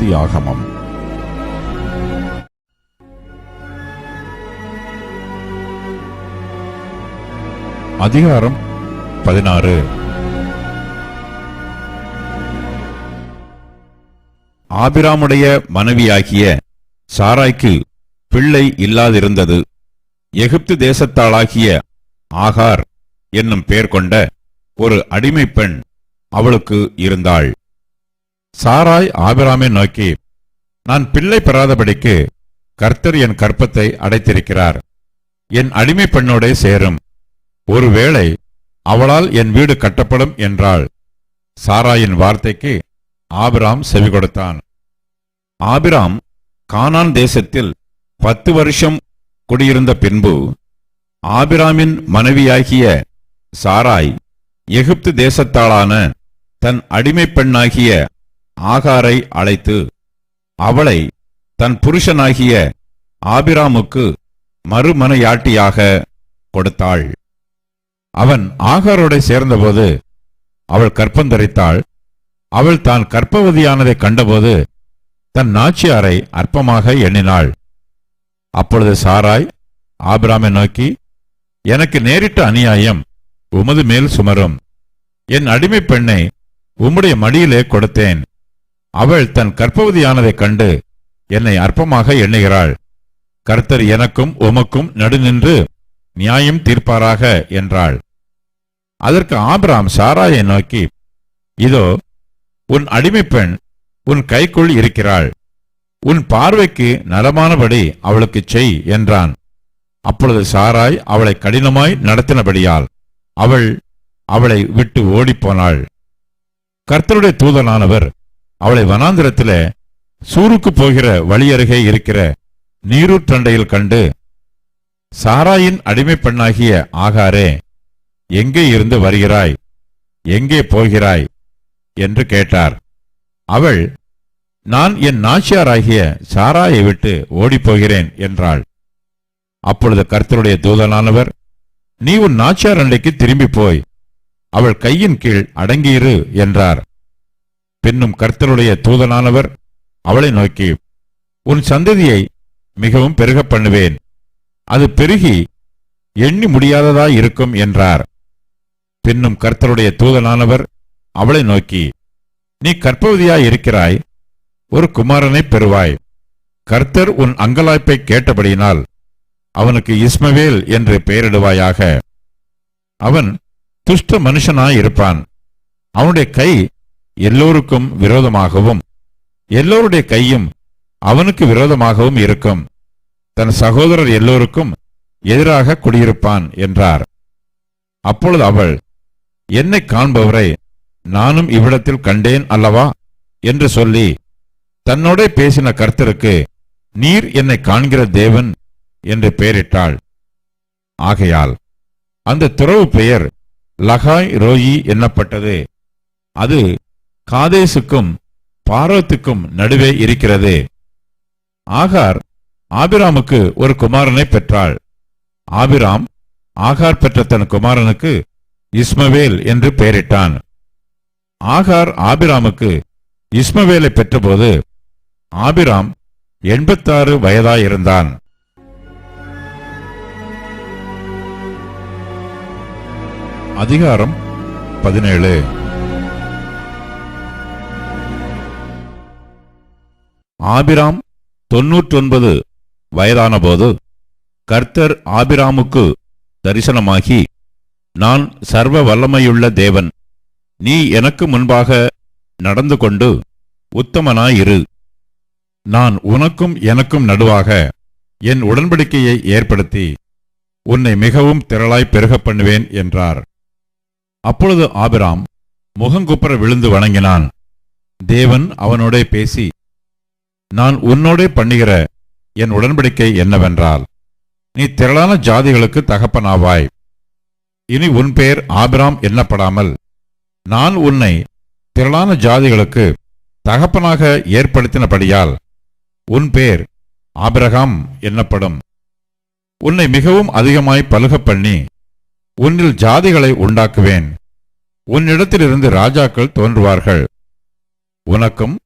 ஆதியாகமம் அதிகாரம் பதினாறு. ஆபிராமுடைய மனைவியாகிய சாராய்க்கு பிள்ளை இல்லாதிருந்தது. எகிப்து தேசத்தாளாகிய ஆகார் என்னும் பெயர் கொண்ட ஒரு அடிமை பெண் அவளுக்கு இருந்தாள். சாராய் ஆபிராமை நோக்கி நான் பிள்ளை பெறாதபடிக்கு கர்த்தர் என் கற்பத்தை அடைத்திருக்கிறார். என் அடிமை பெண்ணோடே சேரும். ஒருவேளை அவளால் என் வீடு கட்டப்படும் என்றாள். சாராயின் வார்த்தைக்கு ஆபிராம் செவி கொடுத்தான். ஆபிராம் கானான் தேசத்தில் பத்து வருஷம் குடியிருந்த பின்பு ஆபிராமின் மனைவியாகிய சாராய் எகிப்து தேசத்தாளான தன் அடிமை பெண்ணாகிய ஆகாரை அழைத்து அவளை தன் புருஷனாகிய ஆபிராமுக்கு மறுமனையாட்டியாக கொடுத்தாள். அவன் ஆகாரோட சேர்ந்தபோது அவள் கற்பந்தரித்தாள். அவள் தான் கற்பவதியானதைக் கண்டபோது தன் நாச்சியாரை அற்பமாக எண்ணினாள். அப்பொழுது சாராய் ஆபிராமை நோக்கி எனக்கு நேரிட்ட அநியாயம் உமது மேல் சுமரும். என் அடிமை பெண்ணை உம்முடைய மடியிலே கொடுத்தேன். அவள் தன் கற்பவதியானதைக் கண்டு என்னை அற்பமாக எண்ணுகிறாள். கர்த்தர் எனக்கும் உமக்கும் நடுநின்று நியாயம் தீர்ப்பாராக என்றாள். அதற்கு ஆபிராம் சாராயை நோக்கி இதோ உன் அடிமைப்பெண் பெண் உன் கைக்குள் இருக்கிறாள். உன் பார்வைக்கு நலமானபடி அவளுக்குச் செய் என்றான். அப்பொழுது சாராய் அவளை கடினமாய் நடத்தினபடியால் அவள் அவளை விட்டு ஓடிப்போனாள் கர்த்தருடைய தூதனானவர் அவளை வனாந்திரத்திலே சூருக்கு போகிற வழியருகே இருக்கிற நீரூற்றண்டையில் கண்டு சாராயின் அடிமை பெண்ணாகிய ஆகாரே எங்கே இருந்து வருகிறாய்? எங்கே போகிறாய்? என்று கேட்டார். அவள் நான் என் நாச்சியாராகிய சாராயை விட்டு ஓடிப்போகிறேன் என்றாள். அப்பொழுது கர்த்தருடைய தூதனானவர் நீ உன் நாச்சியார் அண்டைக்கு திரும்பி போய் அவள் கையின் கீழ் அடங்கியிரு என்றார். பின்னும் கர்த்தருடைய தூதனானவர் அவளை நோக்கி உன் சந்ததியை மிகவும் பெருக பண்ணுவேன். அது பெருகி எண்ணி முடியாததாய் இருக்கும் என்றார். பின்னும் கர்த்தருடைய தூதனானவர் அவளை நோக்கி நீ கற்பவதியாய் இருக்கிறாய் ஒரு குமாரனை பெறுவாய். கர்த்தர் உன் அங்கலாய்ப்பை கேட்டபடியினால் அவனுக்கு இஸ்மவேல் என்று பெயரிடுவாயாக. அவன் துஷ்ட மனுஷனாய் இருப்பான். அவனுடைய கை எல்லோருக்கும் விரோதமாகவும் எல்லோருடைய கையும் அவனுக்கு விரோதமாகவும் இருக்கும். தன் சகோதரர் எல்லோருக்கும் எதிராக குடியிருப்பான் என்றார். அப்பொழுது அவள் என்னை காண்பவரை நானும் இவ்விடத்தில் கண்டேன் அல்லவா? என்று சொல்லி தன்னோட பேசின கர்த்தருக்கு நீர் என்னை காண்கிற தேவன் என்று பெயரிட்டாள். ஆகையால் அந்த துறவு பெயர் லகாய் ரோயி என்னப்பட்டது. அது காதேசுக்கும் பார்வத்துக்கும் நடுவே இருக்கிறது. ஆகார் ஆபிராமுக்கு ஒரு குமாரனை பெற்றாள். ஆபிராம் ஆகார் பெற்ற தன் குமாரனுக்கு இஸ்மவேல் என்று பெயரிட்டான். ஆகார் ஆபிராமுக்கு இஸ்மவேலை பெற்றபோது ஆபிராம் எண்பத்தாறு வயதாயிருந்தான். அதிகாரம் பதினேழு. ஆபிராம் தொன்னூற்றொன்பது வயதானபோது கர்த்தர் ஆபிராமுக்கு தரிசனமாகி நான் சர்வ வல்லமையுள்ள தேவன். நீ எனக்கு முன்பாக நடந்து கொண்டு உத்தமனாயிரு. நான் உனக்கும் எனக்கும் நடுவாக என் உடன்படிக்கையை ஏற்படுத்தி உன்னை மிகவும் திரளாய் பெருகப் பண்ணுவேன் என்றார். அப்பொழுது ஆபிராம் முகங்குப்புற விழுந்து வணங்கினான். தேவன் அவனோடே பேசி நான் உன்னோடே பண்ணுகிற என் உடன்படிக்கை என்னவென்றால் நீ திரளான ஜாதிகளுக்கு தகப்பனாவாய். இனி உன் பெயர் ஆபிராம் எண்ணப்படாமல் நான் உன்னை திரளான ஜாதிகளுக்கு தகப்பனாக ஏற்படுத்தினபடியால் உன் பேர் ஆபிரகாம் என்னப்படும். உன்னை மிகவும் அதிகமாய் பலுகப் பண்ணி உன்னில் ஜாதிகளை உண்டாக்குவேன். உன்னிடத்திலிருந்து ராஜாக்கள் தோன்றுவார்கள். உனக்கும்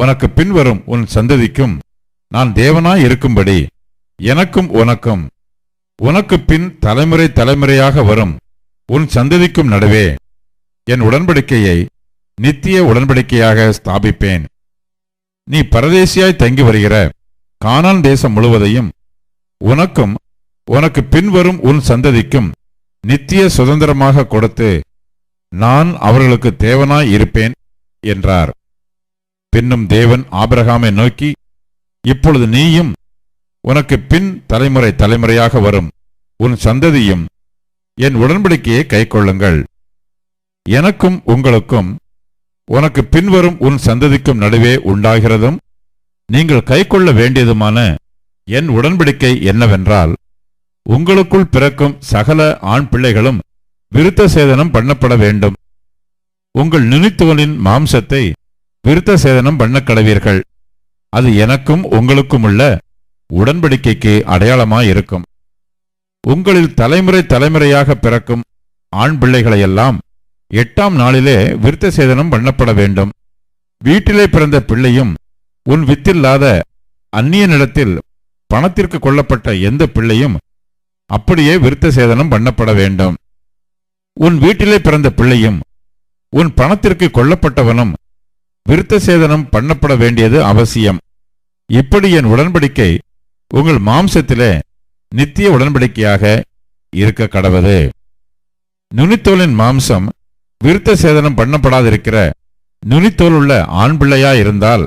உனக்கு பின்வரும் உன் சந்ததிக்கும் நான் தேவனாய் இருக்கும்படி எனக்கும் உனக்கும் உனக்கு பின் தலைமுறை தலைமுறையாக வரும் உன் சந்ததிக்கும் நடுவே என் உடன்படிக்கையை நித்திய உடன்படிக்கையாக ஸ்தாபிப்பேன். நீ பரதேசியாய் தங்கி வருகிற கானான் தேசம் முழுவதையும் உனக்கும் உனக்கு பின்வரும் உன் சந்ததிக்கும் நித்திய சுதந்திரமாக கொடுத்து நான் அவர்களுக்கு தேவனாய் இருப்பேன் என்றார். பின்னும் தேவன் ஆபிரகாமை நோக்கி இப்பொழுது நீயும் உனக்கு பின் தலைமுறை தலைமுறையாக வரும். உன் சந்ததியும் என் உடன்படிக்கையை கைக்கொள்ளுங்கள். எனக்கும் உங்களுக்கும் உனக்கு பின்வரும் உன் சந்ததிக்கும் நடுவே உண்டாகிறதும் நீங்கள் கைக்கொள்ள வேண்டியதுமான என் உடன்படிக்கை என்னவென்றால் உங்களுக்குள் பிறக்கும் சகல ஆண் பிள்ளைகளும் விருத்த சேதனம் பண்ணப்பட வேண்டும். உங்கள் நுனித்துவனின் மாம்சத்தை விருத்த சேதனம் பண்ண கடவீர்கள் அது எனக்கும் உங்களுக்கும் உள்ள உடன்படிக்கைக்கு அடையாளமாயிருக்கும். உங்களில் தலைமுறை தலைமுறையாக பிறக்கும் ஆண் பிள்ளைகளையெல்லாம் எட்டாம் நாளிலே விருத்த சேதனம் பண்ணப்பட வேண்டும். வீட்டிலே பிறந்த பிள்ளையும் உன் வித்தில்லாத அந்நிய நிலத்தில் பணத்திற்கு கொல்லப்பட்ட எந்த பிள்ளையும் அப்படியே விருத்த சேதனம் பண்ணப்பட வேண்டும். உன் வீட்டிலே பிறந்த பிள்ளையும் உன் பணத்திற்கு கொல்லப்பட்டவனும் விருத்த சேதனம் பண்ணப்பட வேண்டியது அவசியம். இப்படி என் உடன்படிக்கை உங்கள் மாம்சத்திலே நித்திய உடன்படிக்கையாக இருக்க கடவது நுனித்தோலின் மாம்சம் விருத்த சேதனம் பண்ணப்படாதிருக்கிற நுனித்தோல் உள்ள ஆண் பிள்ளையா இருந்தால்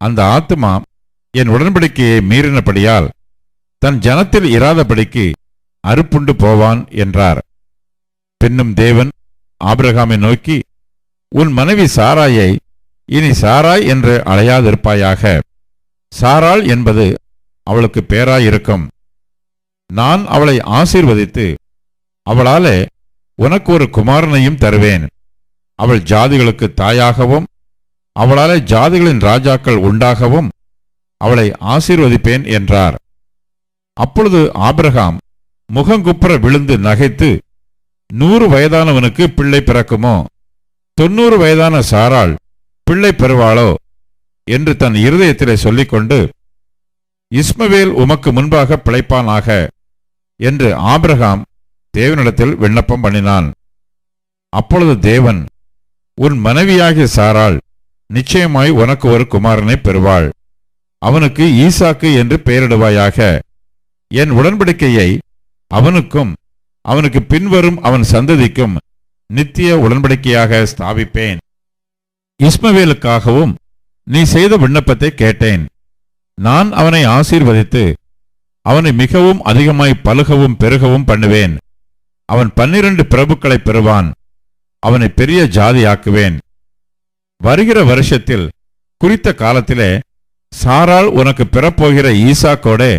அந்த ஆத்துமா என் உடன்படிக்கையை மீறினபடியால் தன் ஜனத்தில் இராதபடிக்கு அறுப்புண்டு போவான் என்றார். பின்னும் தேவன் ஆபிரகாமை நோக்கி உன் மனைவி சாராயை இனி சாராய் என்று அழையாதிருப்பாயாக சாராள் என்பது அவளுக்கு பேராயிருக்கும். நான் அவளை ஆசீர்வதித்து அவளாலே உனக்கு ஒரு குமாரனையும் தருவேன். அவள் ஜாதிகளுக்கு தாயாகவும் அவளாலே ஜாதிகளின் ராஜாக்கள் உண்டாகவும் அவளை ஆசீர்வதிப்பேன் என்றார். அப்பொழுது ஆபிரகாம் முகங்குப்புற விழுந்து நகைத்து நூறு வயதானவனுக்கு பிள்ளை பிறக்குமோ? தொன்னூறு வயதான சாராள் பிள்ளை பெறுவாளோ என்று தன் இருதயத்திலே சொல்லிக்கொண்டு இஸ்மவேல் உமக்கு முன்பாக பிழைப்பானாக? என்று ஆபிரகாம் தேவனிடத்தில் விண்ணப்பம் பண்ணினான். அப்பொழுது தேவன் உன் மனைவியாகிய சாராள் நிச்சயமாய் உனக்கு ஒரு குமாரனை பெறுவாள். அவனுக்கு ஈசாக்கு என்று பெயரிடுவாயாக. என் உடன்படிக்கையை அவனுக்கும் அவனுக்கு பின்வரும் அவன் சந்ததிக்கும் நித்திய உடன்படிக்கையாக ஸ்தாபிப்பேன். இஸ்மவேலுக்காகவும் நீ செய்த விண்ணப்பத்தை கேட்டேன். நான் அவனை ஆசீர்வதித்து அவனை மிகவும் அதிகமாய் பழுகவும் பெருகவும் பண்ணுவேன். அவன் பன்னிரண்டு பிரபுக்களை பெறுவான். அவனை பெரிய ஜாதியாக்குவேன். வருகிற வருஷத்தில் குறித்த காலத்திலே சாரால் உனக்கு பெறப்போகிற ஈசாக்கோடே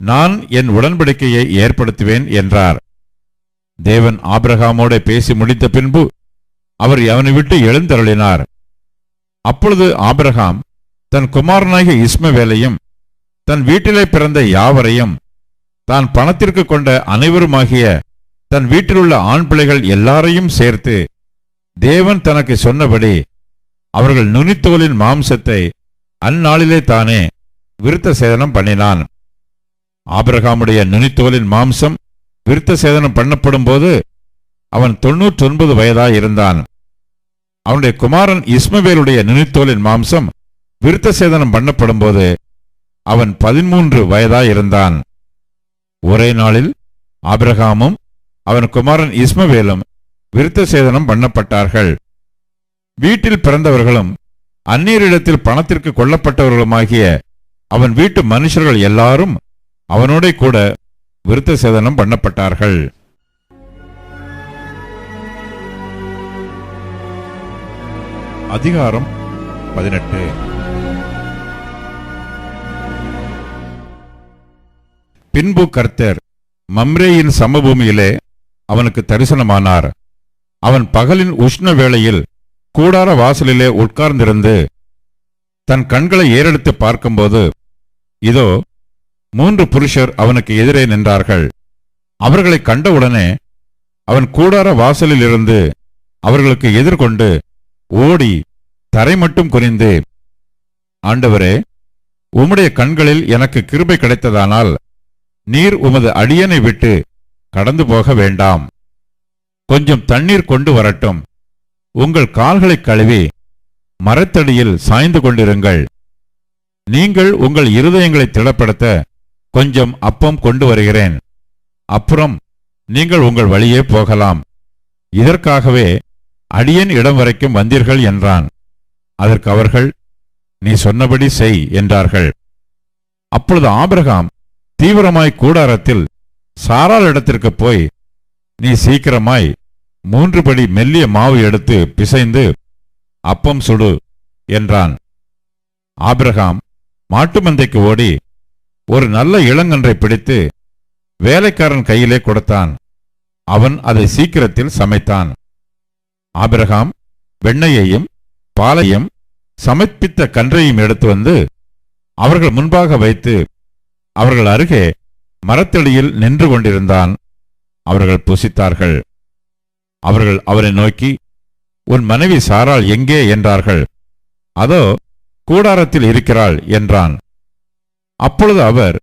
நான் என் உடன்படிக்கையை ஏற்படுத்துவேன் என்றார். தேவன் ஆபிரகாமோட பேசி முடித்த பின்பு அவர் அவனை விட்டு எழுந்தருளினார். அப்பொழுது ஆபிரகாம் தன் குமாரனாகிய இஸ்மவேலையும் தன் வீட்டிலே பிறந்த யாவரையும் தான் பணத்திற்கு கொண்ட அனைவருமாகிய தன் வீட்டிலுள்ள ஆண் பிள்ளைகள் எல்லாரையும் சேர்த்து தேவன் தனக்கு சொன்னபடி அவர்கள் நுனித்தோலின் மாம்சத்தை அந்நாளிலே தானே விருத்த சேதனம் பண்ணினான். ஆபிரகாமுடைய நுனித்தோலின் மாம்சம் விருத்த சேதனம் பண்ணப்படும் போது அவன் தொன்னூற்றொன்பது வயதாய் இருந்தான் அவனுடைய குமாரன் இஸ்மவேலுடைய நினைத்தோலின் மாம்சம் விருத்த சேதனம் பண்ணப்படும் போது அவன் பதிமூன்று வயதாயிருந்தான் ஒரே நாளில் ஆபிரகாமும் அவன் குமாரன் இஸ்மவேலும் விருத்த சேதனம் பண்ணப்பட்டார்கள். வீட்டில் பிறந்தவர்களும் அந்நீரிடத்தில் பணத்திற்கு கொல்லப்பட்டவர்களுமாகிய அவன் வீட்டு மனுஷர்கள் எல்லாரும் அவனோட கூட விருத்த சேதனம் பண்ணப்பட்டார்கள். அதிகாரம் பதினெட்டு. பின்பு கர்த்தர் மம்ரேயின் சமபூமியிலே அவனுக்கு தரிசனமானார். அவன் பகலின் உஷ்ண வேளையில் கூடார வாசலிலே உட்கார்ந்திருந்து தன் கண்களை ஏறெடுத்து பார்க்கும்போது இதோ மூன்று புருஷர் அவனுக்கு எதிரே நின்றார்கள். அவர்களை கண்டவுடனே அவன் கூடார வாசலிலிருந்து அவர்களுக்கு எதிர்கொண்டு ஓடி தரை மட்டும் குனிந்து ஆண்டவரே உம்முடைய கண்களில் எனக்கு கிருபை கிடைத்ததானால் நீர் உமது அடியனை விட்டு கடந்து போக வேண்டாம். கொஞ்சம் தண்ணீர் கொண்டு வரட்டும். உங்கள் கால்களைக் கழுவி மரத்தடியில் சாய்ந்து கொண்டிருங்கள். நீங்கள் உங்கள் இருதயங்களை திடப்படுத்த கொஞ்சம் அப்பம் கொண்டு வருகிறேன். அப்புறம் நீங்கள் உங்கள் வழியே போகலாம். இதற்காகவே அடியன் இடம் வரைக்கும் வந்தீர்கள் என்றான். அதற்கு அவர்கள் நீ சொன்னபடி செய் என்றார்கள். அப்பொழுது ஆபிரகாம் தீவிரமாய் கூடாரத்தில் சாரால் இடத்திற்கு போய் நீ சீக்கிரமாய் மூன்று படி மெல்லிய மாவு எடுத்து பிசைந்து அப்பம் சுடு என்றான். ஆபிரகாம் மாட்டு மந்தைக்கு ஓடி ஒரு நல்ல இளங்கன்றை பிடித்து வேலைக்காரன் கையிலே கொடுத்தான். அவன் அதை சீக்கிரத்தில் சமைத்தான். ஆபிரகாம் வெண்ணையையும் பாலையும் சமர்ப்பித்த கன்றையும் எடுத்து வந்து அவர்கள் முன்பாக வைத்து அவர்கள் அருகே மரத்தடியில் நின்று கொண்டிருந்தான். அவர்கள் புசித்தார்கள். அவர்கள் அவரை நோக்கி உன் மனைவி சாரால் எங்கே? என்றார்கள். அதோ கூடாரத்தில் இருக்கிறாள் என்றான். அப்பொழுது அவர்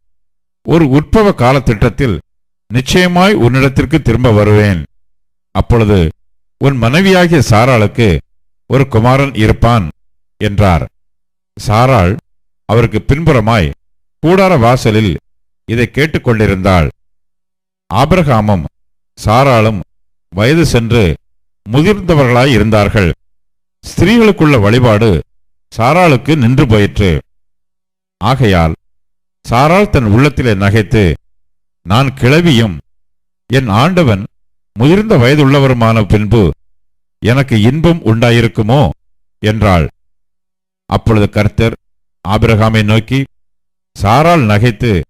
ஒரு உற்பவ காலத்திட்டத்தில் நிச்சயமாய் உன்னிடத்திற்கு திரும்ப வருவேன். அப்பொழுது உன் மனைவியாகிய சாராளுக்கு ஒரு குமாரன் இருப்பான் என்றார். சாராள் அவருக்கு பின்புறமாய் கூடார வாசலில் இதை கேட்டுக்கொண்டிருந்தாள். ஆபிரகாமும் சாராளும் வயது சென்று முதிர்ந்தவர்களாய் இருந்தார்கள். ஸ்திரீகளுக்குள்ள வழிபாடு சாராளுக்கு நின்று போயிற்று. ஆகையால் சாராள் தன் உள்ளத்திலே நகைத்து நான் கிளவியும் என் ஆண்டவன் முதிர்ந்த வயதுள்ளவருமான பின்பு எனக்கு இன்பம் உண்டாயிருக்குமோ? என்றாள். அப்பொழுது கர்த்தர் ஆபிரகாமை நோக்கி சாரால் நகைத்து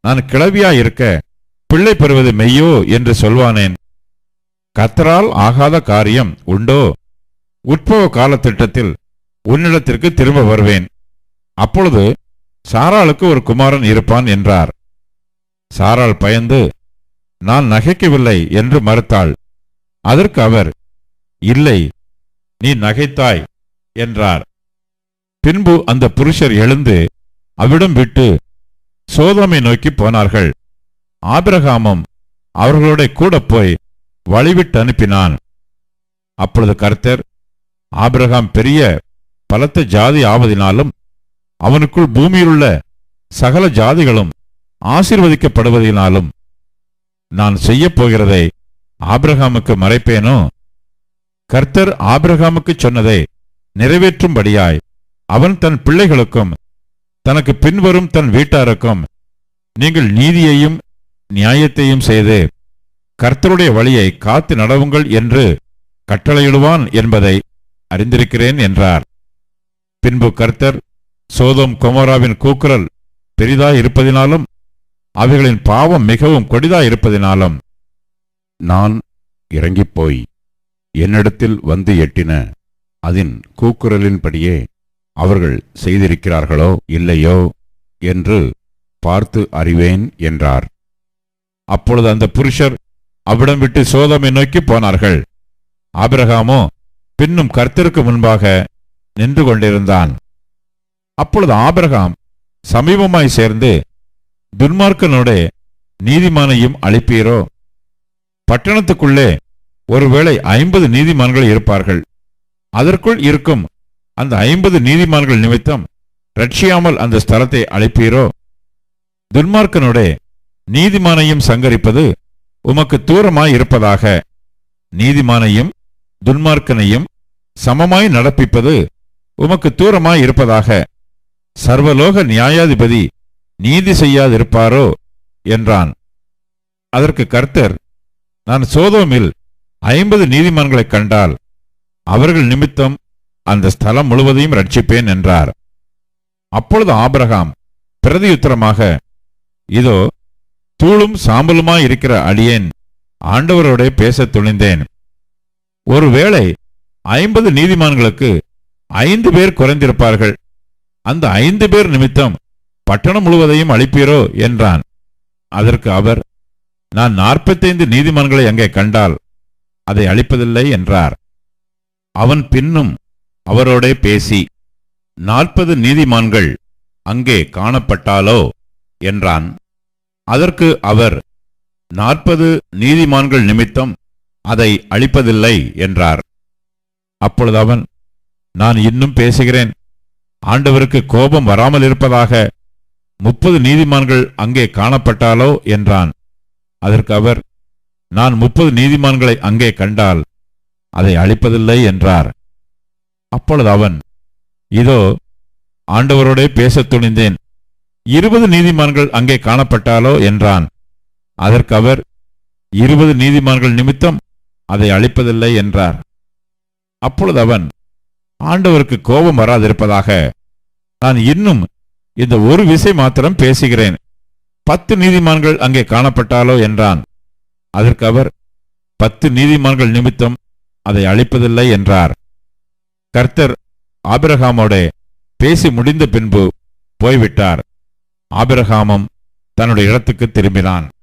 நான் கிளவியாயிருக்க பிள்ளை பெறுவது மெய்யோ? என்று சொல்வானேன். கர்த்தரால் ஆகாத காரியம் உண்டோ? உட்பவ காலத்திட்டத்தில் உன்னிடத்திற்கு திரும்ப வருவேன். அப்பொழுது சாராளுக்கு ஒரு குமாரன் இருப்பான் என்றார். சாரால் பயந்து நான் நகைக்கவில்லை என்று மறுத்தாள். அதற்கு அவர் இல்லை நீ நகைத்தாய் என்றார். பின்பு அந்த புருஷர் எழுந்து அவ்விடம் விட்டு சோதோமை நோக்கி போனார்கள். ஆபிரகாமும் அவர்களோட கூட போய் வழிவிட்டு அனுப்பினான். அப்பொழுது கர்த்தர் ஆபிரகாம் பெரிய பலத்த ஜாதி ஆவதினாலும் அவனுக்குள் பூமியிலுள்ள சகல ஜாதிகளும் ஆசீர்வதிக்கப்படுவதினாலும் நான் செய்யப் போகிறதை ஆபிரகாமுக்கு மறைப்பேனோ? கர்த்தர் ஆபிரகாமுக்கு சொன்னதை நிறைவேற்றும்படியாய் அவன் தன் பிள்ளைகளுக்கும் தனக்கு பின்வரும் தன் வீட்டாருக்கும் நீங்கள் நீதியையும் நியாயத்தையும் செய்து கர்த்தருடைய வழியை காத்து நடவுங்கள் என்று கட்டளையிடுவான் என்பதை அறிந்திருக்கிறேன் என்றார். பின்பு கர்த்தர் சோதோம் கொமோராவின் கூக்குரல் பெரிதாய் இருப்பதினாலும் அவைகளின் பாவம் மிகவும் கொடிதாயிருப்பதினாலும் நான் இறங்கிப் போய் என்னிடத்தில் வந்து எட்டின அதன் கூக்குரலின்படியே அவர்கள் செய்திருக்கிறார்களோ இல்லையோ என்று பார்த்து அறிவேன் என்றார். அப்பொழுது அந்த புருஷர் அவ்விடம் விட்டு சோதமை நோக்கி போனார்கள். ஆபிரகாமோ பின்னும் கர்த்தருக்கு முன்பாக நின்று கொண்டிருந்தான். அப்பொழுது ஆபிரகாம் சமீபமாய் சேர்ந்து துன்மார்க்கனோட நீதிமானையும் அழைப்பீரோ? பட்டணத்துக்குள்ளே ஒருவேளை ஐம்பது நீதிமான்கள் இருப்பார்கள். அதற்குள் இருக்கும் அந்த ஐம்பது நீதிமான்கள் நிமித்தம் ரட்சியாமல் அந்த ஸ்தலத்தை அழைப்பீரோ? துன்மார்க்கனோட நீதிமானையும் சங்கரிப்பது உமக்கு தூரமாய் இருப்பதாக நீதிமானையும் துன்மார்க்கனையும் சமமாய் நடப்பிப்பது உமக்கு தூரமாய் இருப்பதாக சர்வலோக நியாயாதிபதி நீதி செய்யாதிருப்பாரோ? என்றான். அதற்கு கர்த்தர் நான் சோதோமில் ஐம்பது நீதிமான்களைக் கண்டால் அவர்கள் நிமித்தம் அந்த ஸ்தலம் முழுவதையும் ரட்சிப்பேன் என்றார். அப்பொழுது ஆபரகாம் பிரதியுத்தரமாக இதோ தூளும் சாம்பலுமாய் இருக்கிற அடியேன் ஆண்டவரோட பேசத் துணிந்தேன். ஒருவேளை ஐம்பது நீதிமான்களுக்கு ஐந்து பேர் குறைந்திருப்பார்கள். அந்த ஐந்து பேர் நிமித்தம் பட்டணம் முழுவதையும் அளிப்பீரோ என்றான். அதற்கு அவர் நான் நாற்பத்தைந்து நீதிமான்களை அங்கே கண்டால் அதை அளிப்பதில்லை என்றார். அவன் பின்னும் அவரோடே பேசி நாற்பது நீதிமான்கள் அங்கே காணப்பட்டாலோ என்றான். அதற்கு அவர் நாற்பது நீதிமான்கள் நிமித்தம் அதை அழிப்பதில்லை என்றார். அப்பொழுது அவன் நான் இன்னும் பேசுகிறேன். ஆண்டவருக்கு கோபம் வராமல் இருப்பதாக முப்பது நீதிமான்கள் அங்கே காணப்பட்டாலோ என்றான். அதற்கு அவர் நான் முப்பது நீதிமான்களை அங்கே கண்டால் அதை அழிப்பதில்லை என்றார். அப்பொழுது அவன் இதோ ஆண்டவரோடே பேசத் துணிந்தேன். இருபது நீதிமான்கள் அங்கே காணப்பட்டாலோ என்றான். அதற்கு அவர் இருபது நீதிமான்கள் நிமித்தம் அதை அழிப்பதில்லை என்றார். அப்பொழுது அவன் ஆண்டவருக்கு கோபம் வராதிருப்பதாக நான் இன்னும் இந்த ஒரு விசை மாத்திரம் பேசுகிறேன். பத்து நீதிமான்கள் அங்கே காணப்பட்டாலோ என்றான். அதற்கு அவர் பத்து நீதிமான்கள் நிமித்தம் அதை அழிப்பதில்லை என்றார். கர்த்தர் ஆபிரகாமோடே பேசி முடிந்த பின்பு போய்விட்டார். ஆபிரகாமம் தன்னுடைய இடத்துக்கு திரும்பினான்.